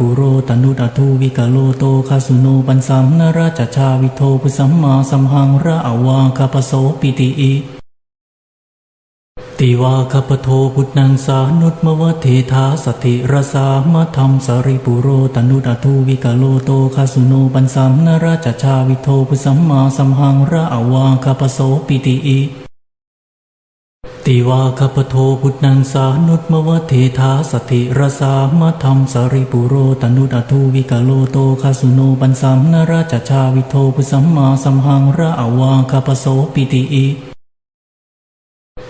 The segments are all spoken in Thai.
ปุโรตนุตทุวิกโลโตคาสุโนปันสัมนราชชาวิโทปุสัมมาสัมหังระอวาคาปโสปิติอิติวาคปโทพุทนังสานุตมวเทธาสติรสามธรรมสริปุโรตนุตทุวิกโลโตคาสุโนปันสัมนราชชาวิโทปุสัมมาสัมหังระอวาคาปโสปิติอิ ติวาคปโทพุทนังสานุตมวเทธาสติรสามธรรมสาริปุโรตนุตอทุวิกะโลโตคาสุโนปันสัมนราชชาวิโทปุสัมมาสัมหังระอวาคปโสปิติอิ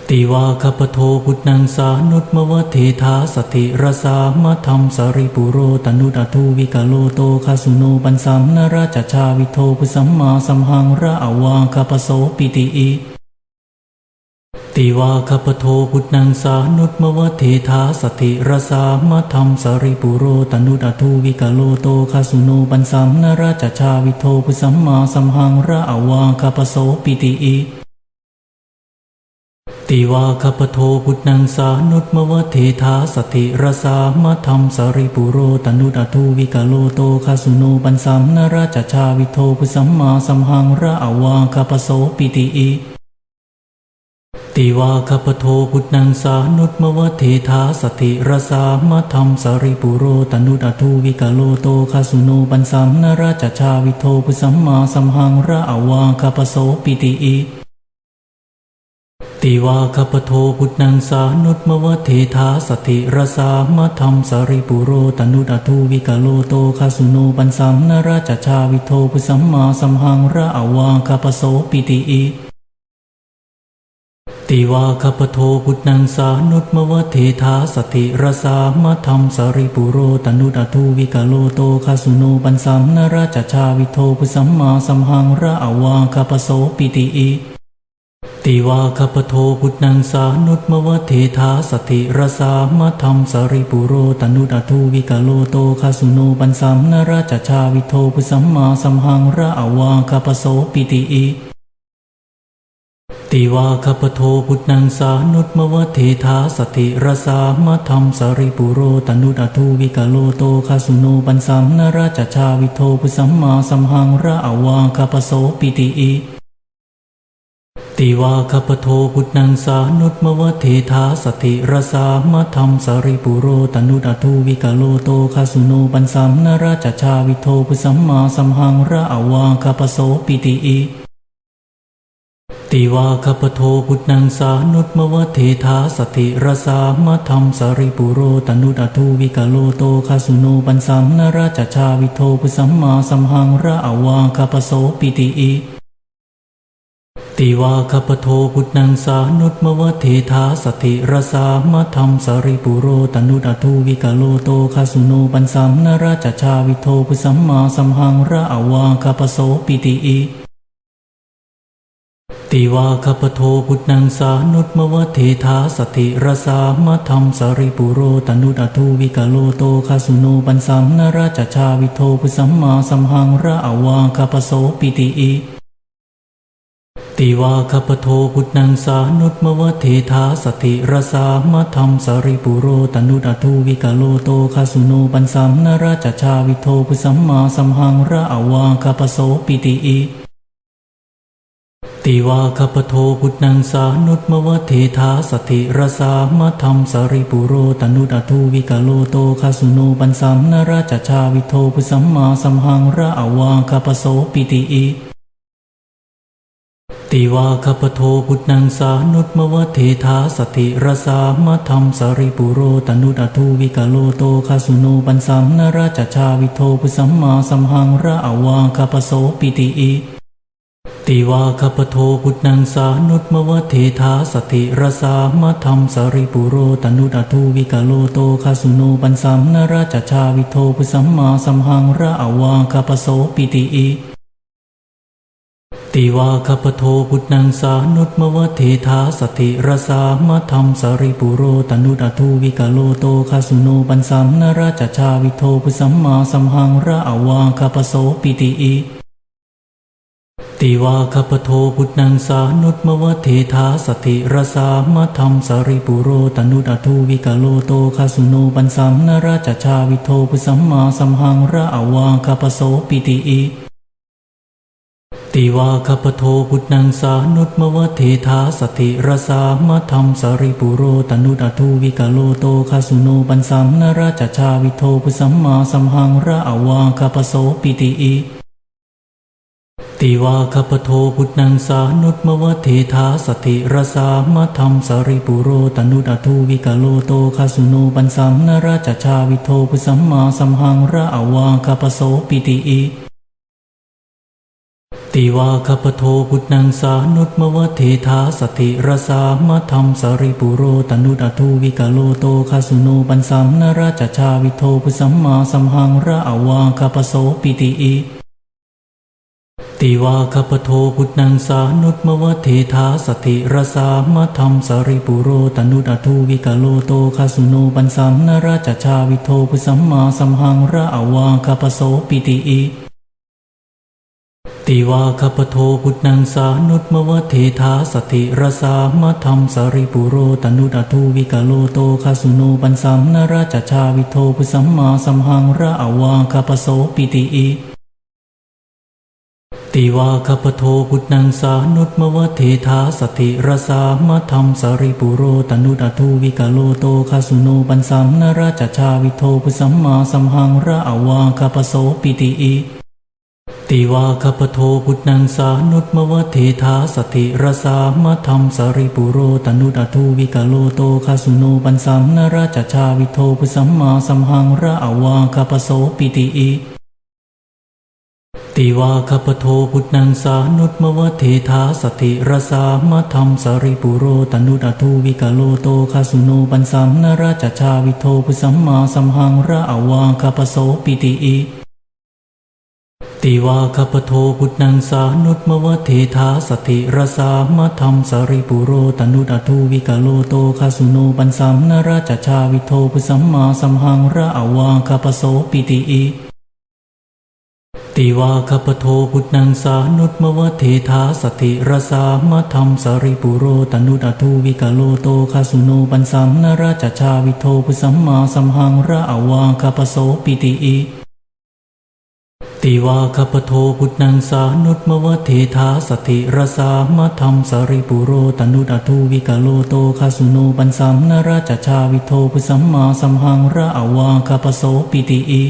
ติวาคปโทพุทนังสานุตมวเทธาสติรสามธรรมสาริปุโรตนุตอทุวิกะโลโตคาสุโนปันสัมนราชชาวิโทปุสัมมาสัมหังระอวาคปโสปิติอิ ติวาคปโทพุทนังสานุตมวเทธาสติรสามธรรมสริปุโรตนุตอทุวิกโลโตคาสุโนปันสัมนราชชาวิโทปุสัมมาสัมหังระอวาคปโสปิติอิติวาคปโทพุทนังสานุตมวเทธาสติรสามธรรมสริปุโรตนุตอทุวิกโลโตคาสุโนปันสัมนราชชาวิโทปุสัมมาสัมหังระอวาคปโสปิติอิ ติวาคปโทพุทนังสานุตมวเทธาสติรสามธรรมสริปุโรตนุตอทุวิกะโลโตคาสุโนปันสัมนราชชาวิโทปุสัมมาสัมหังระอวาคปโสปิติอิติวาคปโทพุทนังสานุตมวเทธาสติรสามธรรมสริปุโรตนุตอทุวิกะโลโตคาสุโนปันสัมนราชชาวิโทปุสัมมาสัมหังระอวาคปโสปิติอิ ติวาคปโทพุทนังสานุตมวเทธาสติรสามธรรมสาริปุโรตนุตอทุวิกะโลโตคาสุโนปันสัมนราชชาวิโทปุสัมมาสัมหังระอวาคปโสปิติอิติวาคปโทพุทนังสานุตมวเทธาสติรสามธรรมสาริปุโรตนุตอทุวิกะโลโตคาสุโนปันสัมนราชชาวิโทปุสัมมาสัมหังระอวาคปโสปิติอิ ติวาคปโทพุทนังสานุตมวเทธาสติรสามธรรมสริปุโรตนุตอทุวิกโลโตคาสุโนปันสัมนราชชาวิโทปุสัมมาสัมหังระอวาคปโสปิติอิติวาคปโทพุทนังสานุตมวเทธาสติรสามธรรมสริปุโรตนุตอทุวิกโลโตคาสุโนปันสัมนราชชาวิโทปุสัมมาสัมหังระอวาคปโสปิติอิ ติวาคปโทพุทนังสานุตมวเทธาสติรสามธรรมสริปุโรตนุตอทุวิกโลโตคาสุโนปันสัมนราชชาวิโทปุสัมมาสัมหังระอวาคปโสปิติอิติวาคปโทพุทนังสานุตมวเทธาสติรสามธรรมสริปุโรตนุตอทุวิกโลโตคาสุโนปันสัมนราชชาวิโทปุสัมมาสัมหังระอวาคปโสปิติอิ ติวาคปโทพุทนังสานุตมวเทธาสติรสามธรรมสริปุโรตนุตอทุวิกโลโตคาสุโนปันสัมนราชชาวิโทปุสัมมาสัมหังระอวาคปโสปิติอิติวาคปโทพุทนังสานุตมวเทธาสติรสามธรรมสริปุโรตนุตอทุวิกโลโตคาสุโนปันสัมนราชชาวิโทปุสัมมาสัมหังระอวาคปโสปิติอิ ติวาคปโทพุทนังสานุตมวเทธาสติรสามธรรมสริปุโรตนุตอทุวิกโลโตคาสุโนปันสัมนราชชาวิโทปุสัมมาสัมหังระอวาคปโสปิติอิติวาคปโทพุทนังสานุตมวเทธาสติรสามธรรมสริปุโรตนุตอทุวิกโลโตคาสุโนปันสัมนราชชาวิโทปุสัมมาสัมหังระอวาคปโสปิติอิ ติวาคปโทพุทนังสานุตมวเทธาสติรสามธรรมสริปุโรตนุตอทุวิกะโลโตคาสุโนปันสัมนราชชาวิโทปุสัมมาสัมหังระอวาคปโสปิติอิติวาคปโทพุทนังสานุตมวเทธาสติรสามธรรมสริปุโรตนุตอทุวิกะโลโตคาสุโนปันสัมนราชชาวิโทปุสัมมาสัมหังระอวาคปโสปิติอิ ติวาคปโทพุทธังสานุตมวเทธาสติรสามธรรมสริปุโรตนุตอทุวิกโลโตคาสุโนปันสัมนราชชาวิโทปุสัมมาสัมหังระอวางคปโสปิติอิติวาคปโทพุทธังสานุตมวเทธาสติรสามธรรมสริปุโรตนุตอทุวิกโลโตคาสุโนปันสัมนราชชาวิโทปุสัมมาสัมหังระอวางคปโสปิติอิ ติวาคปโทพุทธังสานุตมวเทธาสติรสามธรรมสริปุโรตนุตอทุวิกาโลโตคาสุโนปันสัมนราชชาวิโทปุสัมมาสัมหังระอวาคปโสปิติอิติวาคปโทพุทธังสานุตมวเทธาสติรสามธรรมสริปุโรตนุตอทุวิกาโลโตคาสุโนปันสัมนราชชาวิโทปุสัมมาสัมหังระอวาคปโสปิติอิ ติวาคปโทพุทธังสานุตมวเทธาสติรสามธรรมสริปุโรตนุตอทุวิกโลโตคาสุโนปันสัมนราชชาวิโทปุสัมมาสัมหังระอวาคปโสปิติอิติวาคปโทพุทธังสานุตมวเทธาสติรสามธรรมสริปุโรตนุตอทุวิกโลโตคาสุโนปันสัมนราชชาวิโทปุสัมมาสัมหังระอวาคปโสปิติอิ ติวาคปโทพุทธังสานุตมวเทธาสติรสามธรรมสริปุโรตนุตอทุวิกาโลโตคาสุโนปันสัมนราชชาวิโทปุสัมมาสัมหังระอวาคปโสปิติอิติวาคปโทพุทธังสานุตมวเทธาสติรสามธรรมสริปุโรตนุตอทุวิกาโลโตคาสุโนปันสัมนราชชาวิโทปุสัมมาสัมหังระอวาคปโสปิติอิ ติวาคปโทพุทธังสานุตมวเทธาสติรสามธรรมสริปุโรตนุตอทุวิกาโลโตคาสุโนปันสัมนราชชาวิโทปุสัมมาสัมหังระอวางคปโสปิติอิติวาคปโทพุทธังสานุตมวเทธาสติรสามธรรมสริปุโรตนุตอทุวิกาโลโตคาสุโนปันสัมนราชชาวิโทปุสัมมาสัมหังระอวางคปโสปิติอิ ติวาคปโทพุทธังสานุตมวเทธาสติรสามธรรมสริปุโรตนุตอทุวิกาโลโตคาสุโนปันสัมนราชชาวิโทปุสัมมาสัมหังระอวาคปโสปิติอิติวาคปโทพุทธังสานุตมวเทธาสติรสามธรรมสริปุโรตนุตอทุวิกาโลโตคาสุโนปันสัมนราชชาวิโทปุสัมมาสัมหังระอวาคปโสปิติอิ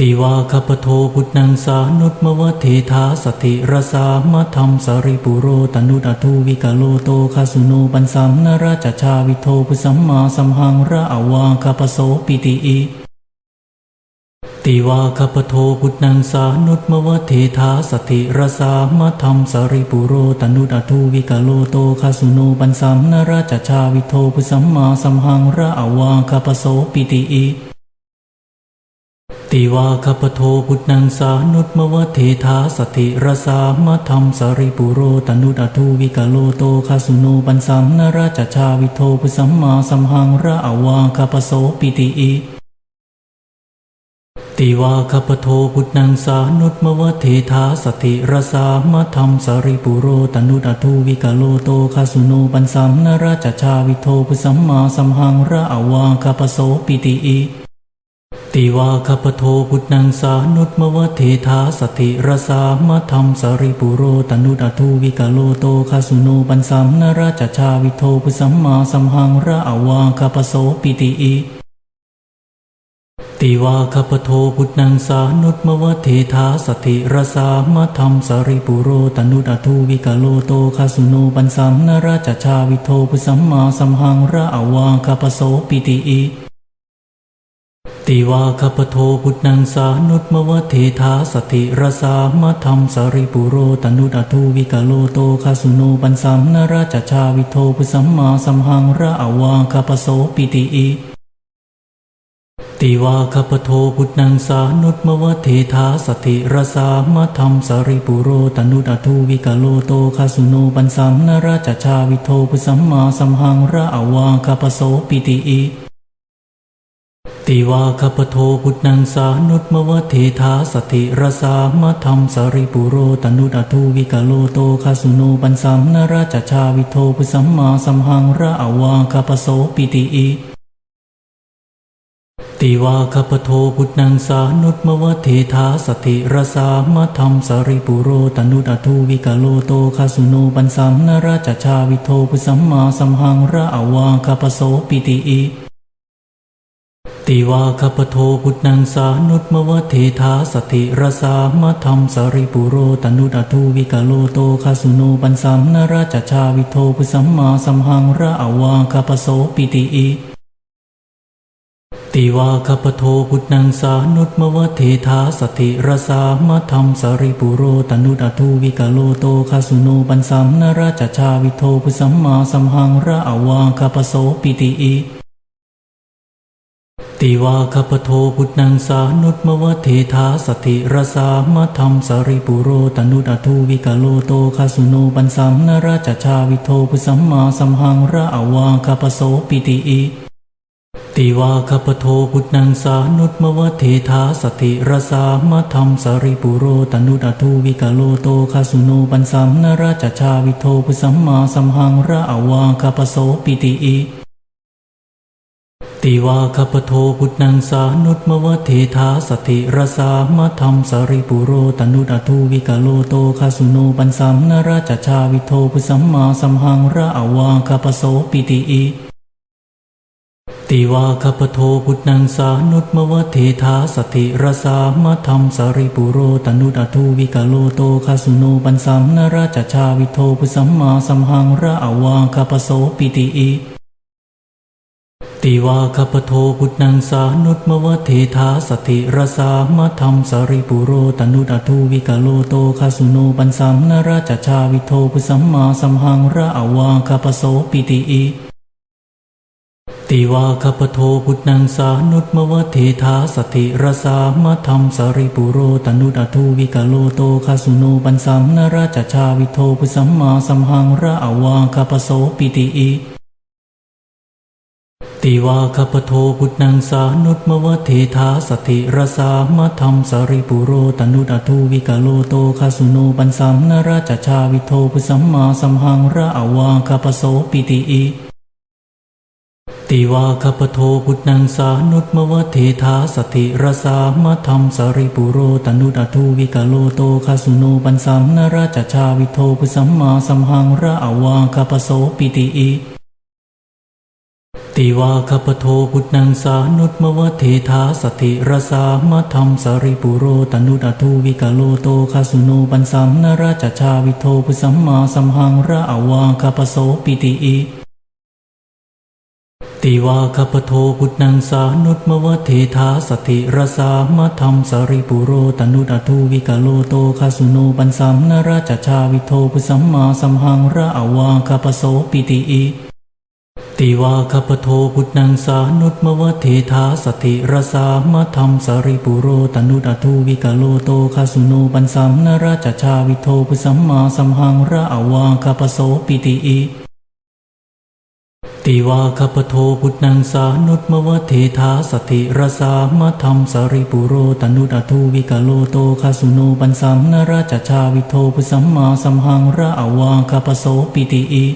ติวาคปโทพุทธังสานุตมวเทธาสติรสามธรรมสริปุโรตนุตอทุวิกโลโตคาสุโนปันสัมนราชชาวิโทปุสัมมาสัมหังระอวาคปโสปิติอิติวาคปโทพุทธังสานุตมวเทธาสติรสามธรรมสริปุโรตนุตอทุวิกโลโตคาสุโนปันสัมนราชชาวิโทปุสัมมาสัมหังระอวาคปโสปิติอิ ติวาคปโทพุทธังสานุตมวเทธาสติรสามธรรมสริปุโรตนุตอทุวิกาโลโตคาสุโนปันสัมนราชชาวิโทปุสัมมาสัมหังระอวาคปโสปิติอิติวาคปโทพุทธังสานุตมวเทธาสติรสามธรรมสริปุโรตนุตอทุวิกาโลโตคาสุโนปันสัมนราชชาวิโทปุสัมมาสัมหังระอวาคปโสปิติอิ ติวาคปโทพุทธังสานุตมวเทธาสติรสามธรรมสริปุโรตนุตอทุวิกโลโตคาสุโนปันสัมนราชชาวิโทปุสัมมาสัมหังระอวาคปโสปิติอิติวาคปโทพุทธังสานุตมวเทธาสติรสามธรรมสริปุโรตนุตอทุวิกโลโตคาสุโนปันสัมนราชชาวิโทปุสัมมาสัมหังระอวาคปโสปิติอิ ติวาคปโทพุทธังสานุตมวเทธาสติรสามธรรมสาริปุโรตนุตอทุวิกาโลโตคาสุโนปันสัมนราชชาวิโทปุสัมมาสัมหังระอวาคปโสปิติอิติวาคปโทพุทธังสานุตมวเทธาสติรสามธรรมสาริปุโรตนุตอทุวิกาโลโตคาสุโนปันสัมนราชชาวิโทปุสัมมาสัมหังระอวาคปโสปิติอิ ติวาคปโทพุทธังสานุตมวเทธาสติรสามะธรรมสริปุโรตนุตอทุวิกาโลโตคาสุโนปันสัมนราชชาวิโทพุสัมมาสัมหังระอวาคปโสปิติอิติวาคปโทพุทธังสานุตมวเทธาสติรสามะธรรมสริปุโรตนุตอทุวิกาโลโตคาสุโนปันสัมนราชชาวิโทพุสัมมาสัมหังระอวาคปโสปิติอิ ติวาคปโทพุทธังสานุตมวเทธาสติรสามธรรมสริปุโรตนุตอทุวิกาโลโตคาสุโนปันสัมนราชชาวิโทพุสัมมาสัมหังระอวาคปโสปิติอิติวาคปโทพุทธังสานุตมวเทธาสติรสามธรรมสริปุโรตนุตอทุวิกาโลโตคาสุโนปันสัมนราชชาวิโทพุสัมมาสัมหังระอวาคปโสปิติอิ ติวาคปโทพุทธังสานุตมวเทธาสติรสามะธรรมสาริปุโรตนุตอทุวิกาโลโตคาสุโนปันสัมนราชชาวิโทพุสัมมาสัมหังระอวาคปโสปิติอิติวาคปโทพุทธังสานุตมวเทธาสติรสามะธรรมสาริปุโรตนุตอทุวิกาโลโตคาสุโนปันสัมนราชชาวิโทพุสัมมาสัมหังระอวาคปโสปิติอิ ติวาคปโทพุทธังสานุตมวเทธาสติรสามะธรรมสริปุโรตนุตอทุวิกาโลโตคาสุโนปันสัมนราชชาวิโทพุสัมมาสัมหังระอวาคปโสปิติอิติวาคปโทพุทธังสานุตมวเทธาสติรสามะธรรมสริปุโรตนุตอทุวิกาโลโตคาสุโนปันสัมนราชชาวิโทพุสัมมาสัมหังระอวาคปโสปิติอิ ติวาคปโทพุทธังสานุตมวเทธาสติรสามะธรรมสริปุโรตนุตอทุวิกาโลโตคาสุโนปันสัมนราชชาวิโทพุสัมมาสัมหังระอวาคปโสปิติอิติวาคปโทพุทธังสานุตมวเทธาสติรสามะธรรมสริปุโรตนุตอทุวิกาโลโตคาสุโนปันสัมนราชชาวิโทพุสัมมาสัมหังระอวาคปโสปิติอิ ติวาคปโทพุทธังสานุตมวเทธาสติรสามะธรรมสริปุโรตนุตอทุวิกาโลโตคาสุโนปันสัมนราชชาวิโทพุสัมมาสัมหังระอวาคปโสปิติอิติวาคปโทพุทธังสานุตมวเทธาสติรสามะธรรมสริปุโรตนุตอทุวิกาโลโตคาสุโนปันสัมนราชชาวิโทพุสัมมาสัมหังระอวาคปโสปิติอิ ติวาคปโทพุทธังสานุตมวเทธาสติรสามธรรมสริปุโรตนุตอทุวิกาโลโตคาสุโนปันสัมนราชชาวิโทพุสัมมาสัมหังระอวาคปโสปิติอิติวาคปโทพุทธังสานุตมวเทธาสติรสามธรรมสริปุโรตนุตอทุวิกาโลโตคาสุโนปันสัมนราชชาวิโทพุสัมมาสัมหังระอวาคปโสปิติอิ ติวาคปโทพุทธังสานุตมวเทธาสติรสามะธรรมสริปุโรตนุตอทุวิกโลโตคาสุโนปันสัมนราชชาวิโทพุสัมมาสัมหังระอวาคปโสปิติอิติวาคปโทพุทธังสานุตมวเทธาสติรสามะธรรมสริปุโรตนุตอทุวิกโลโตคาสุโนปันสัมนราชชาวิโทพุสัมมาสัมหังระอวาคปโสปิติอิ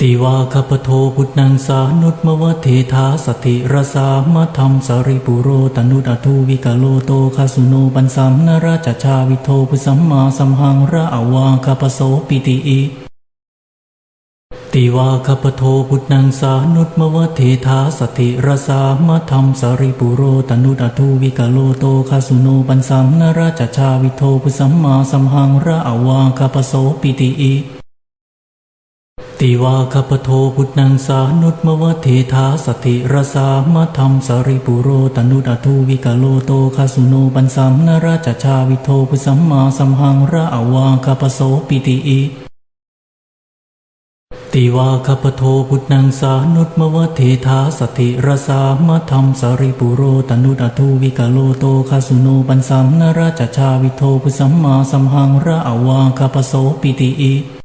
ติวาคปโทพุทธังสานุตมวเทธาสติรสามธรรมสาริปุโรตนุตอทุวิกาโลโตคาสุโนปันสัมนราชชาวิโทพุสัมมาสัมหังระอวาคปโสปิติอิติวาคปโทพุทธังสานุตมวเทธาสติรสามธรรมสาริปุโรตนุตอทุวิกาโลโตคาสุโนปันสัมนราชชาวิโทพุสัมมาสัมหังระอวาคปโสปิติอิ ติวาคปโทพุทธังสานุตมวเทธาสติรสามะธรรมสริปุโรตนุตอทุวิกาโลโตคาสุโนปันสัมนราชชาวิโทพุสัมมาสัมหังระอวาคปโสปิติอิติวาคปโทพุทธังสานุตมวเทธาสติรสามะธรรมสริปุโรตนุตอทุวิกาโลโตคาสุโนปันสัมนราชชาวิโทพุสัมมาสัมหังระอวาคปโสปิติอิ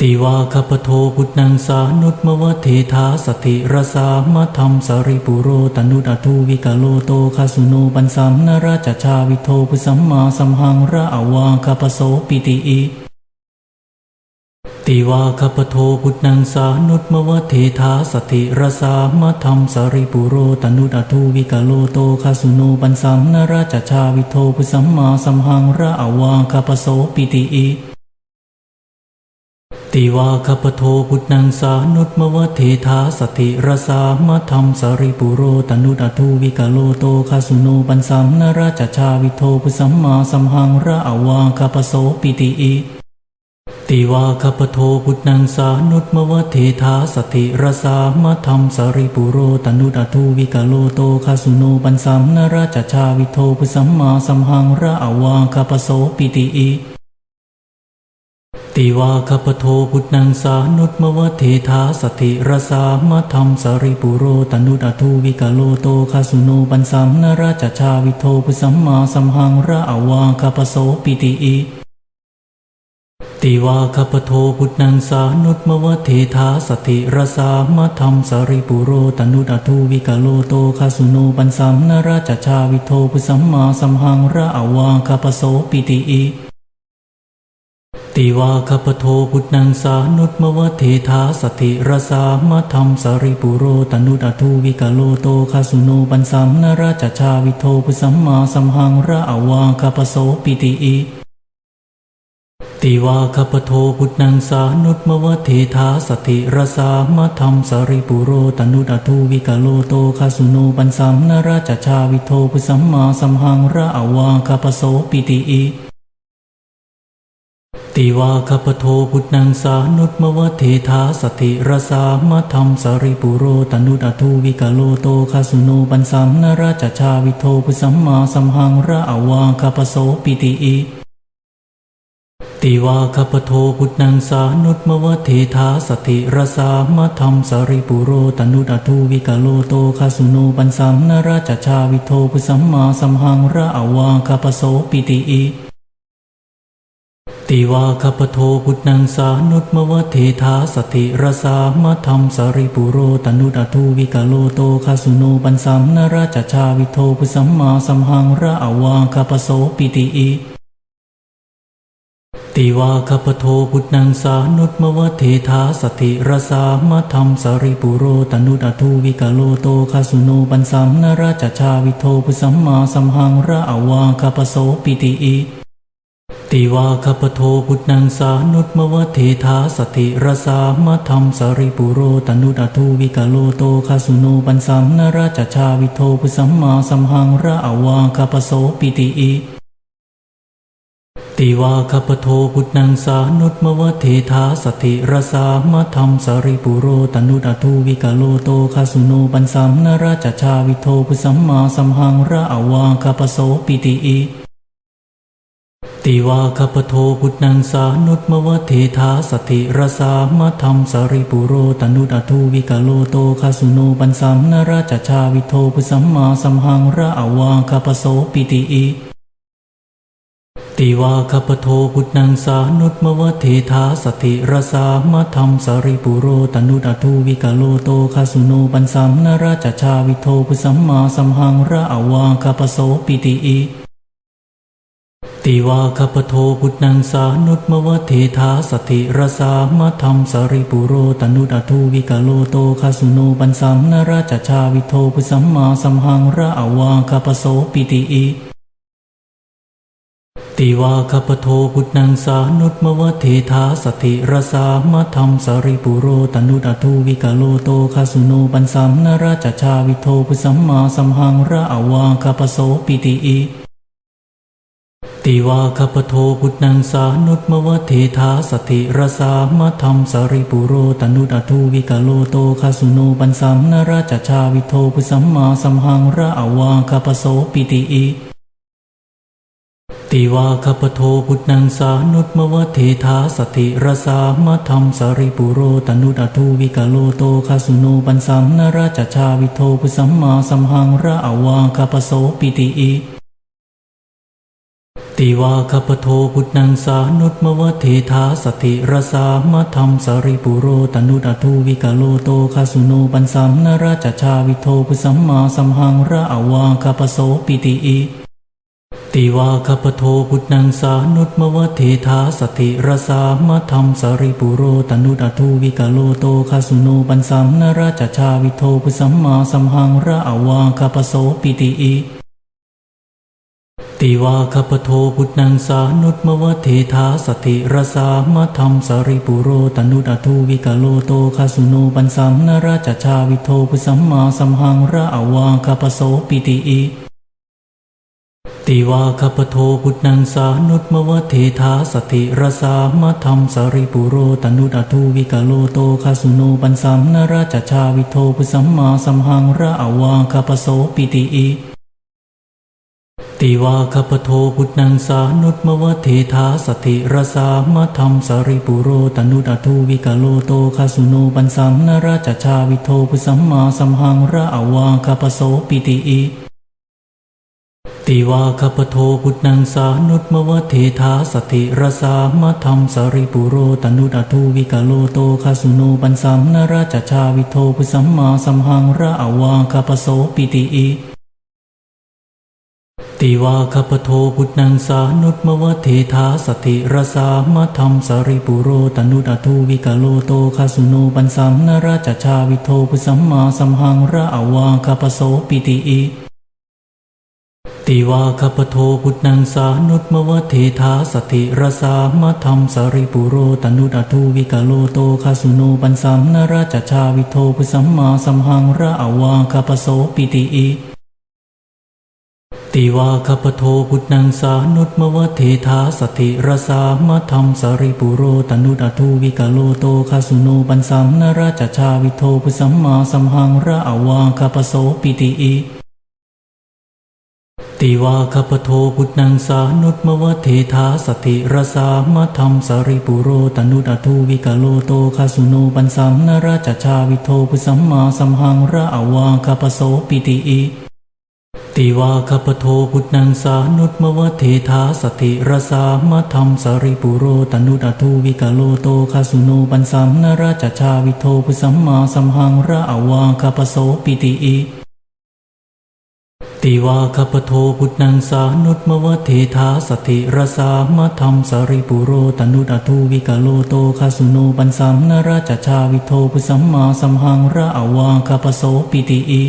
ติวาคปโทพุทนังสานุตมวเทธาสติรสามธรรมสริปุโรตนุตอทุวิกโลโตคาสุโนปันสัมนราชชาวิโทพุสัมมาสัมหังระอวาคปโสปิติอิติวาคปโทพุทนังสานุตมวเทธาสติรสามธรรมสริปุโรตนุตอทุวิกโลโตคาสุโนปันสัมนราชชาวิโทพุสัมมาสัมหังระอวาคปโสปิติอิ ติวาคปโทพุทนังสานุตมวเทธาสติรสามธรรมสริปุโรตนุตอทุวิกาโลโตคาสุโนปันสัมนราชชาวิโทพุสัมมาสัมหังระอวาคปโสปิติอิติวาคปโทพุทนังสานุตมวเทธาสติรสามธรรมสริปุโรตนุตอทุวิกาโลโตคาสุโนปันสัมนราชชาวิโทพุสัมมาสัมหังระอวาคปโสปิติอิ ติวาคปโทพุทนังสานุตมวเทธาสติรสามธรรมสริปุโรตนุตอทุวิกาโลโตคาสุโนปันสัมนราชชาวิโทพุสัมมาสัมหังระอวาคปโสปิติอิติวาคปโทพุทนังสานุตมวเทธาสติรสามธรรมสริปุโรตนุตอทุวิกาโลโตคาสุโนปันสัมนราชชาวิโทพุสัมมาสัมหังระอวาคปโสปิติอิ ติวาคปโทพุทนังสานุตมวเทธาสติรสามธรรมสริปุโรตนุตอทุวิกโลโตคาสุโนปันสัมนราชชาวิโทพุสัมมาสัมหังระอวาคปโสปิติอิติวาคปโทพุทนังสานุตมวเทธาสติรสามธรรมสริปุโรตนุตอทุวิกโลโตคาสุโนปันสัมนราชชาวิโทพุสัมมาสัมหังระอวาคปโสปิติอิ ติวาคปโทพุทนังสานุตมวเทธาสติรสามธรรมสริปุโรตนุตอทุวิกาโลโตคาสุโนปันสัมนราชชาวิโทพุสัมมาสัมหังระอวาคปโสปิติอิติวาคปโทพุทนังสานุตมวเทธาสติรสามธรรมสริปุโรตนุตอทุวิกาโลโตคาสุโนปันสัมนราชชาวิโทพุสัมมาสัมหังระอวาคปโสปิติอิ ติวาคปโทพุทนังสานุตมวเทธาสติรสามธรรมสริปุโรตนุตอทุวิกาโลโตคาสุโนปันสัมนราชชาวิโทพุสัมมาสัมหังระอวาคปโสปิติอิติวาคปโทพุทนังสานุตมวเทธาสติรสามธรรมสริปุโรตนุตอทุวิกาโลโตคาสุโนปันสัมนราชชาวิโทพุสัมมาสัมหังระอวาคปโสปิติอิ ติวาคปโทพุทนังสานุตมวเทธาสติรสามธรรมสริปุโรตนุตอทุวิกโลโตคาสุโนปันสัมนราชชาวิโทพุสัมมาสัมหังระอวาคปโสปิติอิติวาคปโทพุทนังสานุตมวเทธาสติรสามธรรมสริปุโรตนุตอทุวิกโลโตคาสุโนปันสัมนราชชาวิโทพุสัมมาสัมหังระอวาคปโสปิติอิ ติวาคปโทพุทนังสานุตมวเทธาสติรสามธรรมสริปุโรตนุตอทุวิกโลโตคาสุโนปันสัมนราชชาวิโทพุสัมมาสัมหังระอวาคปโสปิติอิติวาคปโทพุทนังสานุตมวเทธาสติรสามธรรมสริปุโรตนุตอทุวิกโลโตคาสุโนปันสัมนราชชาวิโทพุสัมมาสัมหังระอวาคปโสปิติอิ ติวาคปโทพุทนังสานุตมวเทธาสติรสามธรรมสริปุโรตนุตอทุวิกาโลโตคาสุโนปันสัมนราชชาวิโทพุสัมมาสัมหังระอวาคปโสปิติอิติวาคปโทพุทนังสานุตมวเทธาสติรสามธรรมสริปุโรตนุตอทุวิกาโลโตคาสุโนปันสัมนราชชาวิโทพุสัมมาสัมหังระอวาคปโสปิติอิ ติวาคปโทพุทนังสานุตมวเทธาสติรสามธรรมสริปุโรตนุตอทุวิกโลโตคาสุโนปันสัมนราชชาวิโทพุสัมมาสัมหังระอวาคปโสปิติอิติวาคปโทพุทนังสานุตมวเทธาสติรสามธรรมสริปุโรตนุตอทุวิกโลโตคาสุโนปันสัมนราชชาวิโทพุสัมมาสัมหังระอวาคปโสปิติอิ ติวาคปโทพุทธังสานุตมวเทธาสติรสามธรรมสริปุโรตนุตอทุวิกาโลโตคาสุโนปันสัมนราชชาวิโทปุสัมมาสัมหังระอวาคปโสปิติอิติวาคปโทพุทธังสานุตมวเทธาสติรสามธรรมสริปุโรตนุตอทุวิกาโลโตคาสุโนปันสัมนราชชาวิโทปุสัมมาสัมหังระอวาคปโสปิติอิ ติวาคปโทพุทธังสานุตมวเทธาสติรสามธรรมสริปุโรตนุตอทุวิกาโลโตคาสุโนปันสัมนราชชาวิโทปุสัมมาสัมหังระอวาคปโสปิติอิติวาคปโทพุทธังสานุตมวเทธาสติรสามธรรมสริปุโรตนุตอทุวิกาโลโตคาสุโนปันสัมนราชชาวิโทปุสัมมาสัมหังระอวาคปโสปิติอิ ติวาคปโทพุทธังสานุตมวเทธาสติรสามธรรมสริปุโรตนุตอทุวิกาโลโตคาสุโนปันสัมนราชชาวิโทปุสัมมาสัมหังระอวาคปโสปิติอิติวาคปโทพุทธังสานุตมวเทธาสติรสามธรรมสริปุโรตนุตอทุวิกาโลโตคาสุโนปันสัมนราชชาวิโทปุสัมมาสัมหังระอวาคปโสปิติอิ ติวาคปโทพุทธังสานุตมวเทธาสติรสามธรรมสริปุโรตนุตอทุวิกาโลโตคาสุโนปันสัมนราชชาวิโทปุสัมมาสัมหังระอวาคปโสปิติอิติวาคปโทพุทธังสานุตมวเทธาสติรสามธรรมสริปุโรตนุตอทุวิกาโลโตคาสุโนปันสัมนราชชาวิโทปุสัมมาสัมหังระอวาคปโสปิติอิ ติวาคปโทพุทธังสานุตมวเทธาสติรสามธรรมสริปุโรตนุตอทุวิกาโลโตคาสุโนปันสัมนราชชาวิโทปุสัมมาสัมหังระอวาคปโสปิติอิติวาคปโทพุทธังสานุตมวเทธาสติรสามธรรมสริปุโรตนุตอทุวิกาโลโตคาสุโนปันสัมนราชชาวิโทปุสัมมาสัมหังระอวาคปโสปิติอิ ติวาคปโทพุทธังสานุตมวเทธาสติรสามธรรมสริปุโรตนุตอทุวิกโลโตคาสุโนปันสัมนราชชาวิโทปุสัมมาสัมหังระอวาคปโสปิติอิติวาคปโทพุทธังสานุตมวเทธาสติรสามธรรมสริปุโรตนุตอทุวิกโลโตคาสุโนปันสัมนราชชาวิโทปุสัมมาสัมหังระอวาคปโสปิติอิ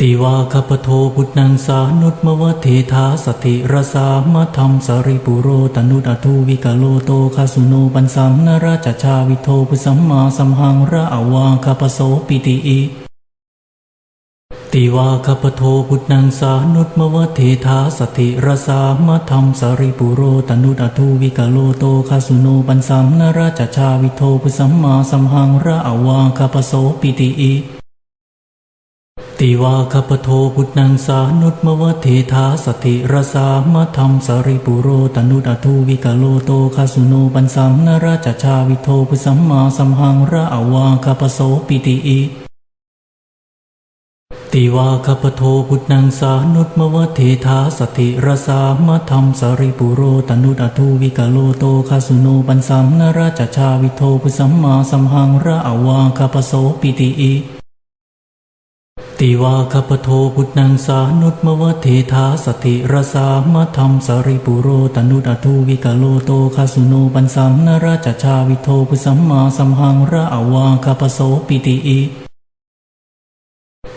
ติวาคปโทพุทธังสานุตมวเทธาสติรสามธรรมสริปุโรตนุตอทุวิกโลโตคาสุโนปันสัมนราชชาวิโทปุสัมมาสัมหังระอวาคปโสปิติอิติวาคปโทพุทธังสานุตมวเทธาสติรสามธรรมสริปุโรตนุตอทุวิกโลโตคาสุโนปันสัมนราชชาวิโทปุสัมมาสัมหังระอวาคปโสปิติอิ ติวาคปโทพุทธังสานุตมวเทธาสติรสามธรรมสริปุโรตนุตอทุวิกาโลโตคาสุโนปันสัมนราชชาวิโทปุสัมมาสัมหังระอวาคปโสปิติอิติวาคปโทพุทธังสานุตมวเทธาสติรสามธรรมสริปุโรตนุตอทุวิกาโลโตคาสุโนปันสัมนราชชาวิโทปุสัมมาสัมหังระอวาคปโสปิติอิ ติวาคปโทพุทธังสานุตมวเทธาสติรสามธรรมสริปุโรตนุตอทุวิกโลโตคาสุโนปันสัมนราชชาวิโทปุสัมมาสัมหังระอวาคปโสปิติอิ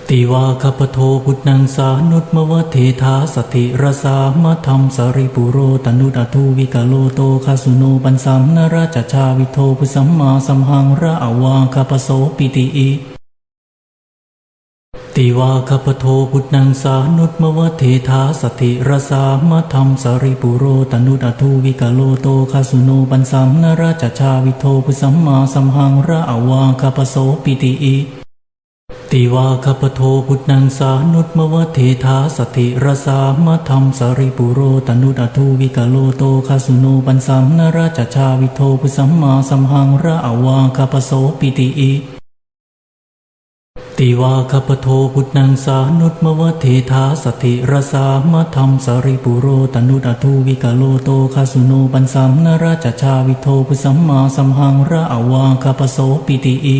ติวาคปโทพุทธังสานุตมวเทธาสติรสามธรรมสริปุโรตนุตอทุวิกโลโตคาสุโนปันสัมนราชชาวิโทปุสัมมาสัมหังระอวาคปโสปิติอิ ติวาคปโทพุทธังสานุตมวเทธาสติรสามธรรมสริปุโรตนุตอทุวิกาโลโตคาสุโนปันสัมนราชชาวิโทปุสัมมาสัมหังระอวาคปโสปิติอิติวาคปโทพุทธังสานุตมวเทธาสติรสามธรรมสริปุโรตนุตอทุวิกาโลโตคาสุโนปันสัมนราชชาวิโทปุสัมมาสัมหังระอวาคปโสปิติอิ ติวาคปโทพุทธังสานุตมวเทธาสติรสามธรรมสริปุโรตนุตอทุวิกาโลโตคาสุโนปันสัมนราชชาวิโทพุสัมมาสัมหังระอวาคปโสปิติอิ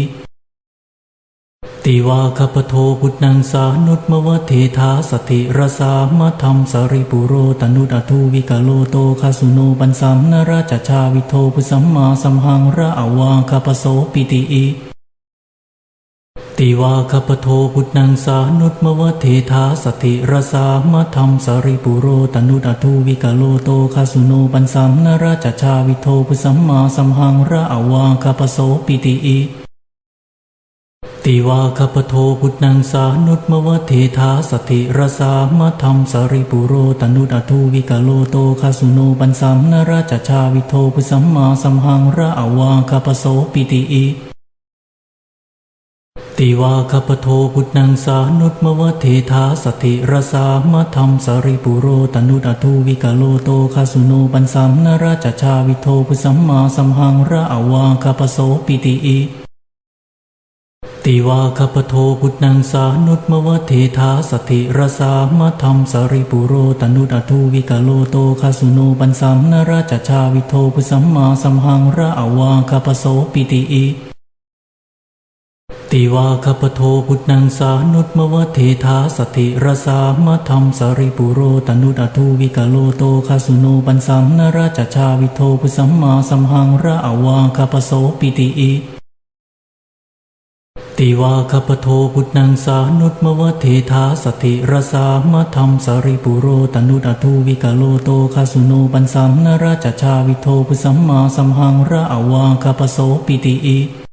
ติวาคปโทพุทธังสานุตมวเทธาสติรสามธรรมสริปุโรตนุตอทุวิกาโลโตคาสุโนปันสัมนราชชาวิโทพุสัมมาสัมหังระอวาคปโสปิติอิ ติวาคปโทพุทธังสานุตมวเทธาสติรสามะธรรมสริปุโรตนุตอทุวิกาโลโตคาสุโนปันสัมนราชชาวิโทพุสัมมาสัมหังระอวาคปโสปิติอิติวาคปโทพุทธังสานุตมวเทธาสติรสามะธรรมสริปุโรตนุตอทุวิกาโลโตคาสุโนปันสัมนราชชาวิโทพุสัมมาสัมหังระอวาคปโสปิติอิ ติวาคปโทพุทธังสานุตมวเทธาสติรสามธรรมสริปุโรตนุตอทุวิกาโลโตคาสุโนปันสัมนราชชาวิโทพุสัมมาสัมหังระอวาคปโสปิติอิติวาคปโทพุทธังสานุตมวเทธาสติรสามธรรมสริปุโรตนุตอทุวิกาโลโตคาสุโนปันสัมนราชชาวิโทพุสัมมาสัมหังระอวาคปโสปิติอิ ติวาคปโทพุทธังสานุตมวเทธาสติรสามะธรรมสริปุโรตนุตอทุวิกโลโตคาสุโนปันสัมนราชชาวิโทพุสัมมาสัมหังระอวาคปโสปิติอิติวาคปโทพุทธังสานุตมวเทธาสติรสามะธรรมสริปุโรตนุตอทุวิกโลโตคาสุโนปันสัมนราชชาวิโทพุสัมมาสัมหังระอวาคปโสปิติอิ